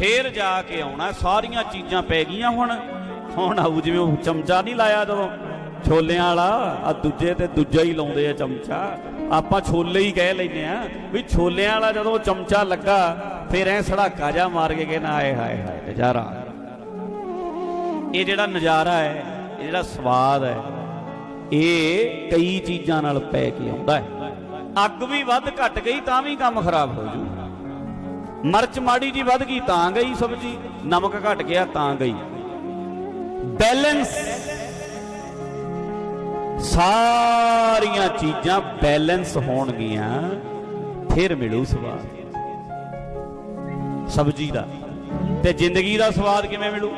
ਫੇਰ ਜਾ ਕੇ ਆਉਣਾ। ਸਾਰੀਆਂ ਚੀਜ਼ਾਂ ਪੈ ਗਈਆਂ ਹੁਣ। ਹੁਣ ਆਊ ਜਿਵੇਂ ਉਹ ਚਮਚਾ ਨਹੀਂ ਲਾਇਆ ਜਦੋਂ ਛੋਲਿਆਂ ਵਾਲਾ ਆ ਦੂਜੇ ਤੇ ਦੂਜਾ ਹੀ ਲਾਉਂਦੇ ਆ ਚਮਚਾ। ਆਪਾਂ ਛੋਲੇ ਹੀ ਕਹਿ ਲੈਨੇ ਆ ਵੀ ਛੋਲਿਆਂ ਵਾਲਾ ਜਦੋਂ ਚਮਚਾ ਲੱਗਾ, ਫਿਰ ਐ ਸੜਾਕਾ ਜਾ ਮਾਰ ਕੇ ਕਹਿੰਦਾ ਆਏ ਹਾਏ ਹਾਏ, ਨਜ਼ਾਰਾ ਇਹ ਜਿਹੜਾ ਨਜ਼ਾਰਾ ਹੈ, ਇਹ ਜਿਹੜਾ ਸਵਾਦ ਹੈ, ਇਹ ਕਈ ਚੀਜ਼ਾਂ ਨਾਲ ਪੈ ਕੇ ਆਉਂਦਾ ਹੈ। ਅੱਗ ਵੀ ਵੱਧ ਘਟ ਗਈ ਤਾਂ ਵੀ ਕੰਮ ਖਰਾਬ ਹੋ ਜੂ। ਮਰਚ ਮਾੜੀ ਜੀ ਵੱਧ ਗਈ ਤਾਂ ਗਈ ਸਬਜੀ, ਨਮਕ ਘਟ ਗਿਆ ਤਾਂ ਗਈ। ਬੈਲੈਂਸ ਸਾਰੀਆਂ ਚੀਜ਼ਾਂ ਬੈਲੈਂਸ ਹੋਣਗੀਆਂ, ਫਿਰ ਮਿਲੂ ਸਵਾਦ। ਸਬਜੀ ਦਾ ਤੇ ਜ਼ਿੰਦਗੀ ਦਾ ਸਵਾਦ ਕਿਵੇਂ ਮਿਲੂ?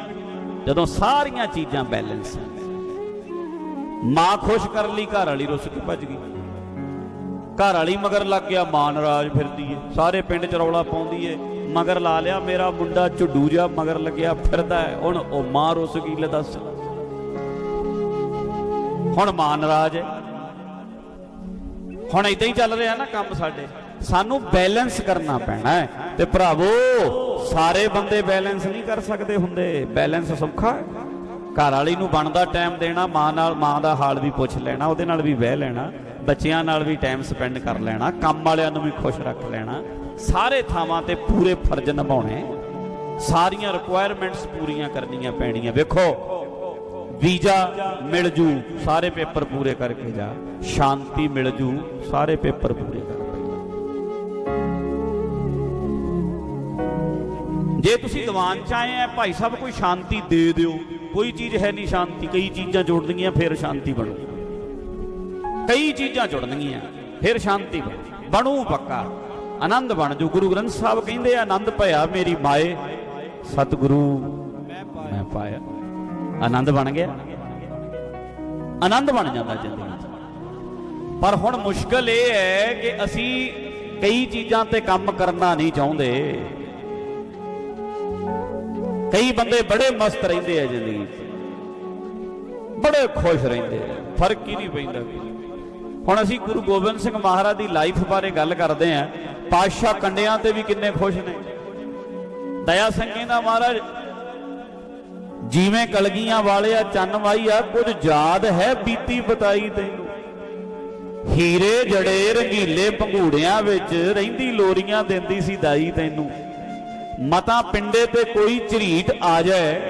ਜਦੋਂ ਸਾਰੀਆਂ ਚੀਜ਼ਾਂ ਬੈਲੈਂਸ ਮਾਂ ਖੁਸ਼ ਕਰ ਲਈ ਘਰ ਵਾਲੀ ਰੁੱਸ ਕੇ ਭੱਜ ਗਈ। ਘਰ ਵਾਲੀ ਮਗਰ ਲੱਗ ਗਿਆ, ਮਾਨ ਰਾਜ ਫਿਰਦੀ ਏ। ਸਾਰੇ ਪਿੰਡ ਚ ਰੌਲਾ ਪਾਉਂਦੀ ਏ। ਮਗਰ ਲਾ ਲਿਆ, ਮੇਰਾ ਮੁੰਡਾ ਝੁੱਡੂ ਜਾ ਮਗਰ ਲੱਗਿਆ ਫਿਰਦਾ ਹੈ ਹੁਣ ਉਹ ਮਾਂ ਰੁੱਸ ਗਈ, ਲੈ ਦੱਸ। ਹੁਣ ਮਾਨ ਰਾਜ ਹੈ ਹੁਣ ਇਦਾਂ ਹੀ ਚੱਲ ਰਿਹਾ ਨਾ ਕੰਮ ਸਾਡੇ। ਸਾਨੂੰ ਬੈਲੈਂਸ ਕਰਨਾ ਪੈਣਾ ਹੈ ਤੇ ਭਰਾਵੋ, ਸਾਰੇ ਬੰਦੇ ਬੈਲੈਂਸ ਨਹੀਂ ਕਰ ਸਕਦੇ ਹੁੰਦੇ। ਬੈਲੈਂਸ ਸੌਖਾ ਹੈ ਘਰ ਵਾਲੀ ਨੂੰ ਬਣਦਾ ਟਾਈਮ ਦੇਣਾ, ਮਾਂ ਨਾਲ, ਮਾਂ ਦਾ ਹਾਲ ਵੀ ਪੁੱਛ ਲੈਣਾ, ਉਹਦੇ ਨਾਲ ਵੀ ਬਹਿ ਲੈਣਾ। ਬੱਚਿਆਂ ਨਾਲ ਵੀ ਟਾਈਮ ਸਪੈਂਡ ਕਰ ਲੈਣਾ, ਕੰਮ ਵਾਲਿਆਂ ਨੂੰ ਵੀ ਖੁਸ਼ ਰੱਖ ਲੈਣਾ, ਸਾਰੇ ਥਾਵਾਂ ਤੇ ਪੂਰੇ ਫਰਜ਼ ਨਿਭਾਉਣੇ। ਸਾਰੀਆਂ ਰਿਕੁਆਇਰਮੈਂਟਸ ਪੂਰੀਆਂ ਕਰਨੀਆਂ ਪੈਣੀਆਂ। ਵੇਖੋ, ਵੀਜ਼ਾ ਮਿਲ ਜੂ, ਸਾਰੇ ਪੇਪਰ ਪੂਰੇ ਕਰਕੇ ਜਾ। ਸ਼ਾਂਤੀ ਮਿਲ ਜੂ, ਸਾਰੇ ਪੇਪਰ ਪੂਰੇ ਕਰਕੇ ਜੇ ਤੁਸੀਂ ਦੀਵਾਨ ਚ ਆਏ ਆ, ਭਾਈ ਸਾਹਿਬ, ਕੋਈ ਸ਼ਾਂਤੀ ਦੇ ਦਿਓ। ਕੋਈ ਚੀਜ਼ ਹੈ ਨਹੀਂ ਸ਼ਾਂਤੀ, ਕਈ ਚੀਜ਼ਾਂ ਜੁੜਨਗੀਆਂ ਫਿਰ ਸ਼ਾਂਤੀ ਬਣੂ। ਕਈ ਚੀਜ਼ਾਂ ਜੁੜਨਗੀਆਂ, ਫਿਰ ਸ਼ਾਂਤੀ ਬਣੂ ਪੱਕਾ। ਆਨੰਦ ਬਣ ਜੂ। ਗੁਰੂ ਗ੍ਰੰਥ ਸਾਹਿਬ ਕਹਿੰਦੇ ਆਨੰਦ ਭਇਆ ਮੇਰੀ ਮਾਏ। ਸਤਿਗੁਰੂ, ਮੈਂ ਪਾਇਆ। ਆਨੰਦ ਬਣ ਗਿਆ। ਆਨੰਦ ਬਣ ਜਾਂਦਾ ਜ਼ਿੰਦਗੀ ਪਰ ਹੁਣ ਮੁਸ਼ਕਲ ਇਹ ਹੈ ਕਿ ਅਸੀਂ ਕਈ ਚੀਜ਼ਾਂ ਤੇ ਕੰਮ ਕਰਨਾ ਨਹੀਂ ਚਾਹੁੰਦੇ। ਕਈ ਬੰਦੇ ਬੜੇ ਮਸਤ ਰਹਿੰਦੇ ਆ ਜ਼ਿੰਦਗੀ ਬੜੇ ਖੁਸ਼ ਰਹਿੰਦੇ ਆ। ਫ਼ਰਕ ਹੀ ਨਹੀਂ ਪੈਂਦਾ। ਹੁਣ ਅਸੀਂ ਗੁਰੂ ਗੋਬਿੰਦ ਸਿੰਘ ਮਹਾਰਾਜ ਦੀ ਲਾਈਫ ਬਾਰੇ ਗੱਲ ਕਰਦੇ ਆ ਪਾਤਸ਼ਾਹ ਕੰਡਿਆਂ ਤੇ ਵੀ ਕਿੰਨੇ ਖੁਸ਼ ਨੇ। ਦਇਆ ਸਿੰਘ ਕਹਿੰਦਾ ਮਹਾਰਾਜ, ਜਿਵੇਂ ਕਲਗੀਆਂ ਵਾਲਿਆ ਚੰਨ ਵਾਈ ਆ ਕੁਝ ਯਾਦ ਹੈ ਬੀਤੀ ਬਤਾਈ ਤੈਨੂੰ। ਹੀਰੇ ਜੜੇ ਰੰਗੀਲੇ ਪੰਘੂੜਿਆਂ ਵਿੱਚ ਰਹਿੰਦੀ ਲੋਰੀਆਂ ਦਿੰਦੀ ਸੀ ਦਾਈ ਤੈਨੂੰ। ਮਤਾ ਪਿੰਡੇ ਤੇ ਕੋਈ ਝਰੀਟ ਆ ਜਾਏ।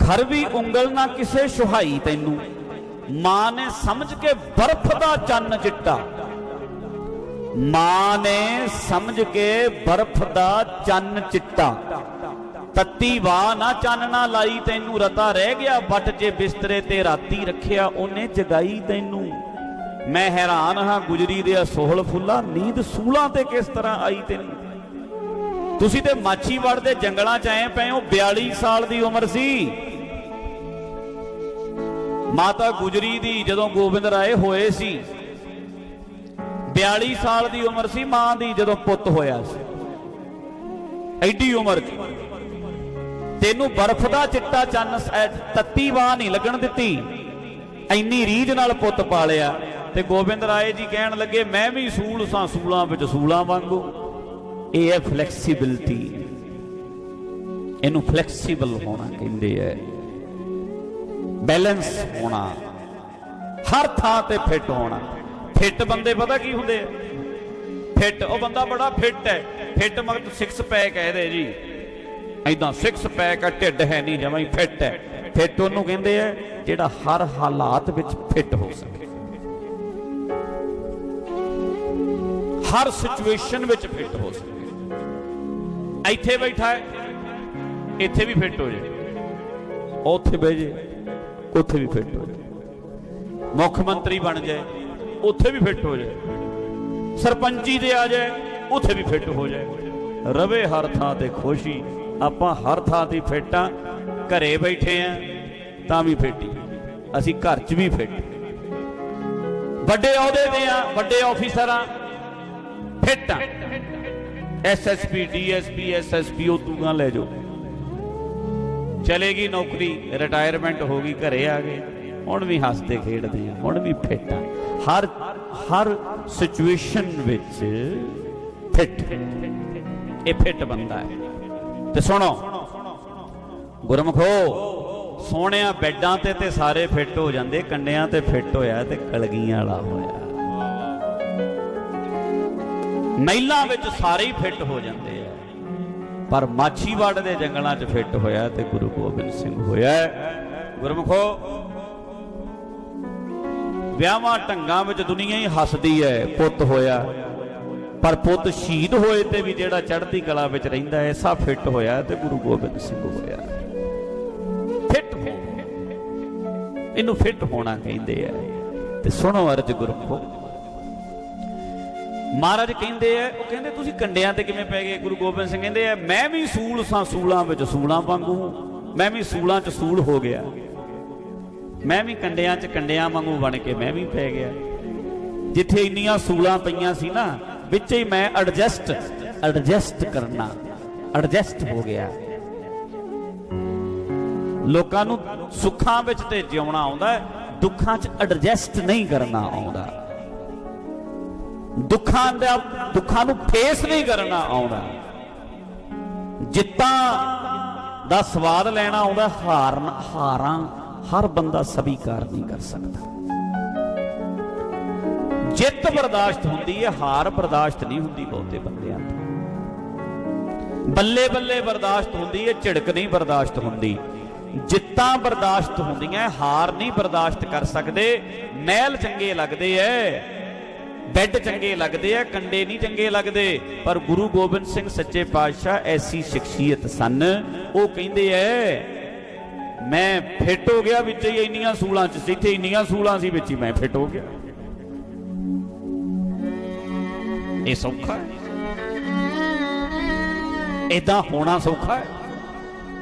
ਖਰਵੀ ਉਂਗਲ ਨਾ ਕਿਸੇ ਸੁਹਾਈ ਤੈਨੂੰ। ਮਾਂ ਨੇ ਸਮਝ ਕੇ ਬਰਫ਼ ਦਾ ਚੰਨ ਚਿੱਟਾ। ਮਾਂ ਨੇ ਸਮਝ ਕੇ ਬਰਫ਼ ਦਾ ਚੰਨ ਚਿੱਟਾ। ਤੱਤੀ ਵਾਹ ਨਾ ਚੰਨ ਲਾਈ, ਤੈਨੂੰ ਰਤਾ ਰਹਿ ਗਿਆ ਵੱਟ ਜੇ ਬਿਸਤਰੇ ਤੇ ਰਾਤੀ ਰੱਖਿਆ ਉਹਨੇ ਜਗਾਈ ਤੈਨੂੰ। ਮੈਂ ਹੈਰਾਨ ਹਾਂ ਗੁਜਰੀ ਦੇ ਸੋਹਲ ਫੁੱਲਾ, ਨੀਂਦ ਸੂਲਾਂ ਤੇ ਕਿਸ ਤਰ੍ਹਾਂ ਆਈ ਤੈਨੂੰ? ਤੁਸੀਂ ਤੇ ਮਾਛੀਵਾੜ ਦੇ ਜੰਗਲਾਂ ਚ ਆਏ ਪਏ ਹੋ 42 ਸਾਲ ਦੀ ਉਮਰ ਸੀ। ਮਾਤਾ ਗੁਜਰੀ ਦੀ ਜਦੋਂ ਗੋਬਿੰਦ ਰਾਏ ਹੋਏ ਸੀ 42 ਸਾਲ ਦੀ ਉਮਰ ਸੀ, ਮਾਂ ਦੀ ਜਦੋਂ ਪੁੱਤ ਹੋਇਆ ਸੀ। ਐਡੀ ਉਮਰ ਚ ਤੈਨੂੰ ਬਰਫ਼ ਦਾ ਚਿੱਟਾ ਚੰਨ ਤੱਤੀ ਬਾਹ ਨਹੀਂ ਲੱਗਣ ਦਿੱਤੀ। ਐਨੀ ਰੀਝ ਨਾਲ ਪੁੱਤ ਪਾਲਿਆ ਤੇ ਗੋਬਿੰਦ ਰਾਏ ਜੀ ਕਹਿਣ ਲੱਗੇ, ਮੈਂ ਵੀ ਸੂਲ ਸਾਂ, ਸੂਲਾਂ ਵਿੱਚ ਸੂਲਾਂ ਵਾਂਗੂ। ਇਹ ਹੈ ਫਲੈਕਸੀਬਿਲਟੀ ਇਹਨੂੰ ਫਲੈਕਸੀਬਲ ਹੋਣਾ ਕਹਿੰਦੇ ਐ। ਬੈਲੈਂਸ ਹੋਣਾ। ਹਰ ਥਾਂ ਤੇ ਫਿੱਟ ਹੋਣਾ। ਫਿੱਟ ਬੰਦੇ ਪਤਾ ਕੀ ਹੁੰਦੇ ਆ? ਫਿੱਟ ਉਹ ਬੰਦਾ ਬੜਾ ਫਿੱਟ ਹੈ। ਫਿੱਟ ਮਗਰ 6 ਪੈਕ ਹੈ ਇਹਦੇ ਜੀ। ਐਦਾਂ ਸਿਕਸ ਪੈਕ ਆ, ਢਿੱਡ ਹੈ ਨਹੀਂ, ਜਮਾਂ ਹੀ ਫਿੱਟ ਹੈ। ਫਿੱਟ ਉਹਨੂੰ ਕਹਿੰਦੇ ਆ ਜਿਹੜਾ ਹਰ ਹਾਲਾਤ ਵਿੱਚ ਫਿੱਟ ਹੋ ਸਕੇ। ਹਰ ਸਿਚੁਏਸ਼ਨ ਵਿੱਚ ਫਿੱਟ ਹੋ ਸਕੇ। ਇੱਥੇ ਬੈਠਾ ਹੈ, ਇੱਥੇ ਵੀ ਫਿੱਟ ਹੋ ਜਾਏ ਉੱਥੇ ਬਹਿ ਜੇ। ਉੱਥੇ ਵੀ ਫਿੱਟ ਹੋ ਜਾਏ। ਮੁੱਖ ਮੰਤਰੀ ਬਣ ਜਾਏ, ਉੱਥੇ ਵੀ ਫਿੱਟ ਹੋ ਜਾਏ। ਸਰਪੰਚੀ ਤੇ ਆ ਜਾਏ, ਉੱਥੇ ਵੀ ਫਿੱਟ ਹੋ ਜਾਏ। ਰਵੇ ਹਰ ਥਾਂ ਤੇ ਖੁਸ਼ੀ, ਆਪਾਂ ਹਰ ਥਾਂ ਤੇ ਫਿੱਟ ਆ। ਘਰੇ ਬੈਠੇ ਆ, ਤਾਂ ਵੀ ਫਿੱਟ ਹੀ ਅਸੀਂ ਘਰ 'ਚ ਵੀ ਫਿੱਟ। ਵੱਡੇ ਅਹੁਦੇ ਤੇ ਆ, ਵੱਡੇ ਆਫੀਸਰ ਆ, ਫਿੱਟ ਆ। ਐਸਐਸਪੀ ਡੀਐਸਪੀ ਐਸਐਸਪੀ ਉਹ ਤੂੰ ਲੈ ਜਾਓ। ਚਲੇਗੀ ਨੌਕਰੀ ਰਿਟਾਇਰਮੈਂਟ ਹੋ ਗਈ, ਘਰੇ ਆ ਗਏ। ਹੁਣ ਵੀ ਹੱਸਦੇ ਖੇਡਦੇ ਆ, ਹੁਣ ਵੀ ਫਿੱਟ ਆ। ਹਰ ਹਰ ਸਿਚੁਏਸ਼ਨ ਵਿੱਚ ਫਿੱਟ। ਇਹ ਫਿੱਟ ਬੰਦਾ ਹੈ। ਤੇ ਸੁਣੋ, ਗੁਰਮਖੋ ਸੋਹਣਿਆਂ ਬੈੱਡਾਂ ਤੇ ਤੇ ਸਾਰੇ ਫਿੱਟ ਹੋ ਜਾਂਦੇ, ਕੰਡਿਆਂ ਤੇ ਫਿੱਟ ਹੋਇਆ ਤੇ ਕਲਗੀਆਂ ਵਾਲਾ ਹੋਇਆ। ਮਹਿਲਾਂ ਵਿੱਚ ਸਾਰੇ ਹੀ ਫਿੱਟ ਹੋ ਜਾਂਦੇ ਆ। ਪਰ ਮਾਛੀਵਾੜ ਦੇ ਜੰਗਲਾਂ 'ਚ ਫਿੱਟ ਹੋਇਆ ਤੇ ਗੁਰੂ ਗੋਬਿੰਦ ਸਿੰਘ ਹੋਇਆ ਗੁਰਮਖੋ, ਵਿਆਹਾਂ ਢੰਗਾਂ ਵਿੱਚ ਦੁਨੀਆ ਹੀ ਹੱਸਦੀ ਹੈ, ਪੁੱਤ ਹੋਇਆ। ਪਰ ਪੁੱਤ ਸ਼ਹੀਦ ਹੋਏ ਤੇ ਵੀ ਜਿਹੜਾ ਚੜ੍ਹਦੀ ਕਲਾ ਵਿੱਚ ਰਹਿੰਦਾ ਹੈ, ਸਭ ਫਿੱਟ ਹੋਇਆ ਤੇ ਗੁਰੂ ਗੋਬਿੰਦ ਸਿੰਘ ਹੋਇਆ। ਫਿੱਟ ਹੋ। ਇਹਨੂੰ ਫਿੱਟ ਹੋਣਾ ਕਹਿੰਦੇ ਆ। ਤੇ ਸੁਣੋ ਅਰਜ ਗੁਰਮਖੋ ਮਹਾਰਾਜ ਕਹਿੰਦੇ ਆ, ਉਹ ਕਹਿੰਦੇ ਤੁਸੀਂ ਕੰਡਿਆਂ ਤੇ ਕਿਵੇਂ ਪੈ ਗਏ? ਗੁਰੂ ਗੋਬਿੰਦ ਸਿੰਘ ਕਹਿੰਦੇ ਆ, ਮੈਂ ਵੀ ਸੂਲ ਸਾਂ, ਸੂਲਾਂ ਵਿੱਚ ਸੂਲਾਂ ਵਾਂਗੂ ਮੈਂ ਵੀ ਸੂਲਾਂ 'ਚ ਸੂਲ ਹੋ ਗਿਆ। ਮੈਂ ਵੀ ਕੰਡਿਆਂ 'ਚ ਕੰਡਿਆਂ ਵਾਂਗੂ ਬਣ ਕੇ ਮੈਂ ਵੀ ਪੈ ਗਿਆ। ਜਿੱਥੇ ਇੰਨੀਆਂ ਸੂਲਾਂ ਪਈਆਂ ਸੀ ਨਾ, ਵਿੱਚ ਹੀ ਮੈਂ ਐਡਜਸਟ ਐਡਜਸਟ ਕਰਨਾ ਐਡਜਸਟ ਹੋ ਗਿਆ। ਲੋਕਾਂ ਨੂੰ ਸੁੱਖਾਂ ਵਿੱਚ ਤੇ ਜਿਉਣਾ ਆਉਂਦਾ ਦੁੱਖਾਂ 'ਚ ਐਡਜਸਟ ਨਹੀਂ ਕਰਨਾ ਆਉਂਦਾ। ਦੁੱਖਾਂ ਦਾ ਦੁੱਖਾਂ ਨੂੰ ਫੇਸ ਨਹੀਂ ਕਰਨਾ ਆਉਂਦਾ। ਜਿੱਤਾਂ ਦਾ ਸਵਾਦ ਲੈਣਾ ਆਉਂਦਾ, ਹਾਰਨ ਹਾਰਾਂ ਹਰ ਬੰਦਾ ਸਵੀਕਾਰ ਨਹੀਂ ਕਰ ਸਕਦਾ। ਜਿੱਤ ਬਰਦਾਸ਼ਤ ਹੁੰਦੀ ਹੈ, ਹਾਰ ਬਰਦਾਸ਼ਤ ਨਹੀਂ ਹੁੰਦੀ ਬਹੁਤੇ ਬੰਦਿਆਂ ਤੋਂ। ਬੱਲੇ ਬੱਲੇ ਬਰਦਾਸ਼ਤ ਹੁੰਦੀ ਹੈ, ਝਿੜਕ ਨਹੀਂ ਬਰਦਾਸ਼ਤ ਹੁੰਦੀ। ਜਿੱਤਾਂ ਬਰਦਾਸ਼ਤ ਹੁੰਦੀਆਂ, ਹਾਰ ਨਹੀਂ ਬਰਦਾਸ਼ਤ ਕਰ ਸਕਦੇ, ਮਹਿਲ ਚੰਗੇ ਲੱਗਦੇ ਐ। ਬੈੱਡ ਚੰਗੇ ਲੱਗਦੇ ਐ ਕੰਡੇ ਨਹੀਂ ਚੰਗੇ ਲੱਗਦੇ। ਪਰ ਗੁਰੂ ਗੋਬਿੰਦ ਸਿੰਘ ਸੱਚੇ ਪਾਤਸ਼ਾਹ ਐਸੀ ਸ਼ਖਸੀਅਤ ਸਨ। ਉਹ ਕਹਿੰਦੇ ਐ, ਮੈਂ ਫਿੱਟ ਹੋ ਗਿਆ ਵਿੱਚ ਹੀ, ਇੰਨੀਆਂ ਸੂਲਾਂ ਚ ਸੀ, ਇੱਥੇ ਇੰਨੀਆਂ ਸੂਲਾਂ ਸੀ ਵਿੱਚ ਹੀ ਮੈਂ ਫਿੱਟ ਹੋ ਗਿਆ। ਇਹ ਸੌਖਾ ਹੈ। ਇਦਾਂ ਹੋਣਾ ਸੌਖਾ ਹੈ।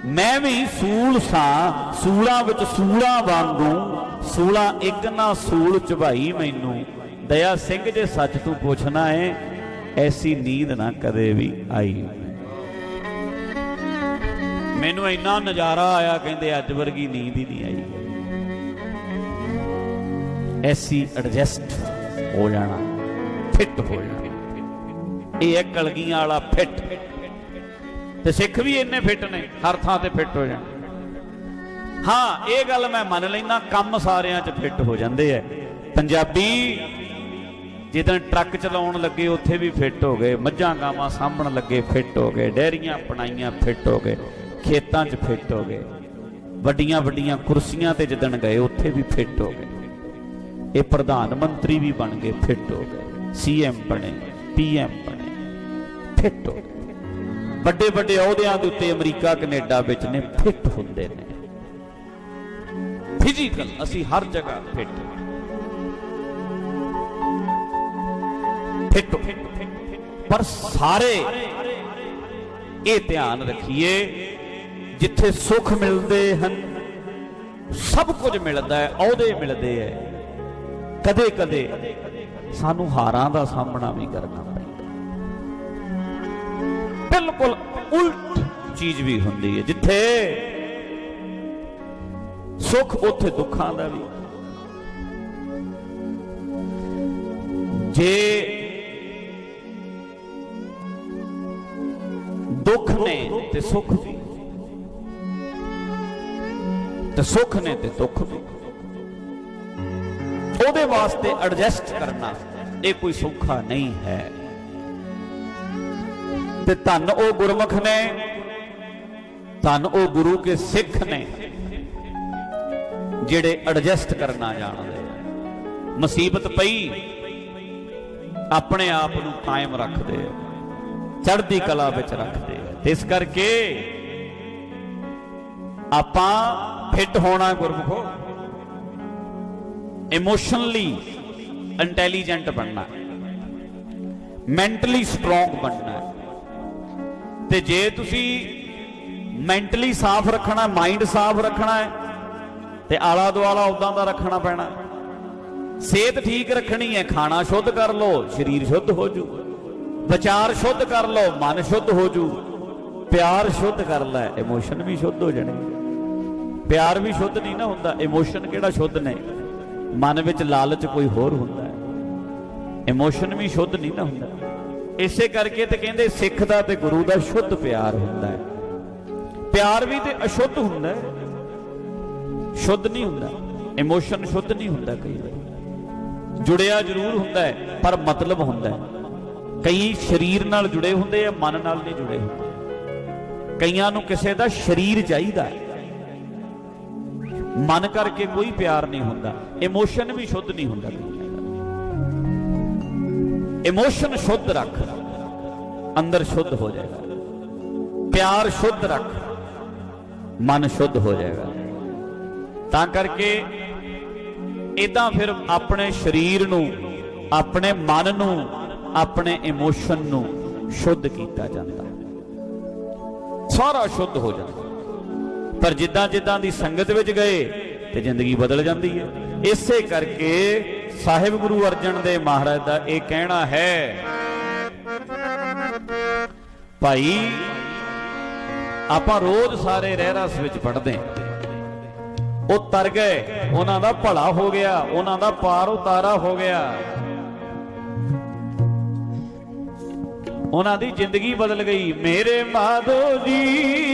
ਮੈਂ ਵੀ ਸੂਲ ਸਾਂ, ਸੂਲਾਂ ਵਿੱਚ ਸੂਲਾਂ ਵਾਂਗੂ, ਸੂਲਾਂ ਇੱਕ ਨਾ ਸੂਲ ਚੁਭਾਈ ਮੈਨੂੰ। ਦਇਆ ਸਿੰਘ ਜੇ ਸੱਚ ਤੂੰ ਪੁੱਛਣਾ ਹੈ ਐਸੀ ਨੀਂਦ ਨਾ ਕਦੇ ਵੀ ਆਈ। ਮੈਨੂੰ ਇੰਨਾ ਨਜ਼ਾਰਾ ਆਇਆ ਕਹਿੰਦੇ ਅੱਜ ਵਰਗੀ ਨੀਂਦ ਹੀ ਨਹੀਂ ਆਈ। ਐਸੀ ਐਡਜਸਟ ਹੋ ਜਾਣਾ ਫਿੱਟ ਹੋ ਜਾਣਾ। ਇਹ ਹੈ ਕਲਗੀਆਂ ਵਾਲਾ ਫਿੱਟ ਤੇ ਸਿੱਖ ਵੀ ਇੰਨੇ ਫਿੱਟ ਨੇ, ਹਰ ਥਾਂ ਤੇ ਫਿੱਟ ਹੋ ਜਾਣ। ਹਾਂ, ਇਹ ਗੱਲ ਮੈਂ ਮੰਨ ਲੈਂਦਾ, ਕੰਮ ਸਾਰਿਆਂ 'ਚ ਫਿੱਟ ਹੋ ਜਾਂਦੇ ਐ ਪੰਜਾਬੀ ਜਿੱਦਾਂ ਟਰੱਕ ਚਲਾਉਣ ਲੱਗੇ, ਉੱਥੇ ਵੀ ਫਿੱਟ ਹੋ ਗਏ। ਮੱਝਾਂ ਗਾਵਾਂ ਸਾਂਭਣ ਲੱਗੇ, ਫਿੱਟ ਹੋ ਗਏ। ਡੈਰੀਆਂ ਅਪਣਾਈਆਂ ਫਿੱਟ ਹੋ ਗਏ। ਖੇਤਾਂ 'ਚ ਫਿੱਟ ਹੋ ਗਏ। ਵੱਡੀਆਂ ਵੱਡੀਆਂ ਕੁਰਸੀਆਂ ਤੇ ਜਿੱਦਣ ਗਏ, ਉੱਥੇ ਵੀ ਫਿੱਟ ਹੋ ਗਏ। ਇਹ ਪ੍ਰਧਾਨ ਮੰਤਰੀ ਵੀ ਬਣ ਗਏ, ਫਿੱਟ ਹੋ ਗਏ। ਸੀਐਮ ਬਣੇ ਪੀਐਮ ਬਣੇ, ਫਿੱਟ ਹੋ ਗਏ। ਵੱਡੇ ਵੱਡੇ ਅਹੁਦਿਆਂ ਦੇ ਉੱਤੇ ਅਮਰੀਕਾ, ਕੈਨੇਡਾ ਵਿੱਚ ਨੇ, ਫਿੱਟ ਹੁੰਦੇ ਨੇ। ਫਿਜ਼ੀਕਲ, ਅਸੀਂ ਹਰ ਜਗ੍ਹਾ ਫਿੱਟ ਫਿੱਟ। ਪਰ ਸਾਰੇ ਇਹ ਧਿਆਨ ਰੱਖੀਏ, ਜਿੱਥੇ ਸੁੱਖ ਮਿਲਦੇ ਹਨ, ਸਭ ਕੁਝ ਮਿਲਦਾ ਹੈ, ਅਹੁਦੇ ਮਿਲਦੇ ਹੈ। ਕਦੇ ਕਦੇ ਸਾਨੂੰ ਹਾਰਾਂ ਦਾ ਸਾਹਮਣਾ ਵੀ ਕਰਨਾ ਪੈਂਦਾ। ਬਿਲਕੁਲ ਉਲਟ ਚੀਜ਼ ਵੀ ਹੁੰਦੀ ਹੈ, ਜਿੱਥੇ ਸੁੱਖ ਉੱਥੇ ਦੁੱਖਾਂ ਦਾ ਵੀ। ਜੇ ਦੁੱਖ ਨੇ ਤੇ ਸੁੱਖ ਵੀ। ਤੇ ਸੁੱਖ ਨੇ ਤੇ ਦੁੱਖ ਵੀ। ਉਹਦੇ ਵਾਸਤੇ ਐਡਜਸਟ ਕਰਨਾ, ਇਹ ਕੋਈ ਸੌਖਾ ਨਹੀਂ ਹੈ। ਤੇ ਧੰਨ ਉਹ ਗੁਰਮੁਖ ਨੇ, ਧੰਨ ਉਹ ਗੁਰੂ ਕੇ ਸਿੱਖ ਨੇ, ਜਿਹੜੇ ਐਡਜਸਟ ਕਰਨਾ ਜਾਣਦੇ ਮੁਸੀਬਤ ਪਈ, ਆਪਣੇ ਆਪ ਨੂੰ ਕਾਇਮ ਰੱਖਦੇ ਆ। ਚੜ੍ਹਦੀ ਕਲਾ ਵਿੱਚ ਰੱਖਦੇ ਤੇ ਇਸ ਕਰਕੇ ਆਪਾਂ ਫਿੱਟ ਹੋਣਾ ਗੁਰਮੁਖੋ। ਇਮੋਸ਼ਨਲੀ ਇੰਟੈਲੀਜੈਂਟ ਬਣਨਾ। ਮੈਂਟਲੀ ਸਟਰੋਂਗ ਬਣਨਾ। ਤੇ ਜੇ ਤੁਸੀਂ ਮੈਂਟਲੀ ਸਾਫ਼ ਰੱਖਣਾ ਮਾਈਂਡ ਸਾਫ਼ ਰੱਖਣਾ ਹੈ, ਤੇ ਆਲਾ ਦੁਆਲਾ ਉਦਾਂ ਦਾ ਰੱਖਣਾ ਪੈਣਾ। ਸਿਹਤ ਠੀਕ ਰੱਖਣੀ ਹੈ, ਖਾਣਾ ਸ਼ੁੱਧ ਕਰ ਲਓ, ਸਰੀਰ ਸ਼ੁੱਧ ਹੋ ਜੂ ਵਿਚਾਰ ਸ਼ੁੱਧ ਕਰ ਲਓ, ਮਨ ਸ਼ੁੱਧ ਹੋ ਜੂ। ਪਿਆਰ ਸ਼ੁੱਧ ਕਰ ਲੈ ਇਮੋਸ਼ਨ ਵੀ ਸ਼ੁੱਧ ਹੋ ਜਾਣੇ। ਪਿਆਰ ਵੀ ਸ਼ੁੱਧ ਨਹੀਂ ਨਾ ਹੁੰਦਾ ਇਮੋਸ਼ਨ ਕਿਹੜਾ ਸ਼ੁੱਧ ਨੇ? ਮਨ ਵਿੱਚ ਲਾਲਚ ਕੋਈ ਹੋਰ ਹੁੰਦਾ ਹੈ। ਇਮੋਸ਼ਨ ਵੀ ਸ਼ੁੱਧ ਨਹੀਂ ਨਾ ਹੁੰਦਾ। ਇਸੇ ਕਰਕੇ ਤੇ ਕਹਿੰਦੇ ਸਿੱਖ ਦਾ ਤੇ ਗੁਰੂ ਦਾ ਸ਼ੁੱਧ ਪਿਆਰ ਹੁੰਦਾ ਹੈ। ਪਿਆਰ ਵੀ ਤੇ ਅਸ਼ੁੱਧ ਹੁੰਦਾ ਹੈ। ਸ਼ੁੱਧ ਨਹੀਂ ਹੁੰਦਾ। ਇਮੋਸ਼ਨ ਸ਼ੁੱਧ ਨਹੀਂ ਹੁੰਦਾ ਕਈ ਵਾਰ। ਜੁੜਿਆ ਜ਼ਰੂਰ ਹੁੰਦਾ ਹੈ, ਪਰ ਮਤਲਬ ਹੁੰਦਾ ਹੈ। ਕਈ ਸਰੀਰ ਨਾਲ ਜੁੜੇ ਹੁੰਦੇ ਆ, ਮਨ ਨਾਲ ਨਹੀਂ ਜੁੜੇ ਹੁੰਦੇ। ਕਈਆਂ ਨੂੰ ਕਿਸੇ ਦਾ ਸਰੀਰ ਚਾਹੀਦਾ ਹੈ। ਮਨ ਕਰਕੇ ਕੋਈ ਪਿਆਰ ਨਹੀਂ ਹੁੰਦਾ ਇਮੋਸ਼ਨ ਵੀ ਸ਼ੁੱਧ ਨਹੀਂ ਹੁੰਦਾ। ਇਮੋਸ਼ਨ ਸ਼ੁੱਧ ਰੱਖ, ਅੰਦਰ ਸ਼ੁੱਧ ਹੋ ਜਾਏਗਾ। ਪਿਆਰ ਸ਼ੁੱਧ ਰੱਖ, ਮਨ ਸ਼ੁੱਧ ਹੋ ਜਾਏਗਾ। ਤਾਂ ਕਰਕੇ ਇਦਾਂ ਫਿਰ ਆਪਣੇ ਸਰੀਰ ਨੂੰ, ਆਪਣੇ ਮਨ ਨੂੰ ਆਪਣੇ ਇਮੋਸ਼ਨ ਨੂੰ ਸ਼ੁੱਧ ਕੀਤਾ ਜਾਂਦਾ। ਸਾਰਾ ਸ਼ੁੱਧ ਹੋ ਜਾਂਦਾ। ਪਰ ਜਿੱਦਾਂ ਜਿੱਦਾਂ ਦੀ ਸੰਗਤ ਵਿੱਚ ਗਏ, ਤੇ ਜ਼ਿੰਦਗੀ ਬਦਲ ਜਾਂਦੀ ਹੈ। ਇਸੇ ਕਰਕੇ ਸਾਹਿਬ ਗੁਰੂ ਅਰਜਨ ਦੇ ਮਹਾਰਾਜ ਦਾ ਇਹ ਕਹਿਣਾ ਹੈ, ਭਾਈ, ਆਪਾਂ ਰੋਜ਼ ਸਾਰੇ ਰਹਿ ਰਸ ਵਿੱਚ ਪੜਦੇ ਉਹ ਤਰ ਗਏ, ਉਹਨਾਂ ਦਾ ਭਲਾ ਹੋ ਗਿਆ, ਉਹਨਾਂ ਦਾ ਪਾਰ ਉਤਾਰਾ ਹੋ ਗਿਆ। ਉਹਨਾਂ ਦੀ ਜ਼ਿੰਦਗੀ ਬਦਲ ਗਈ। ਮੇਰੇ ਮਾਧੋ ਜੀ।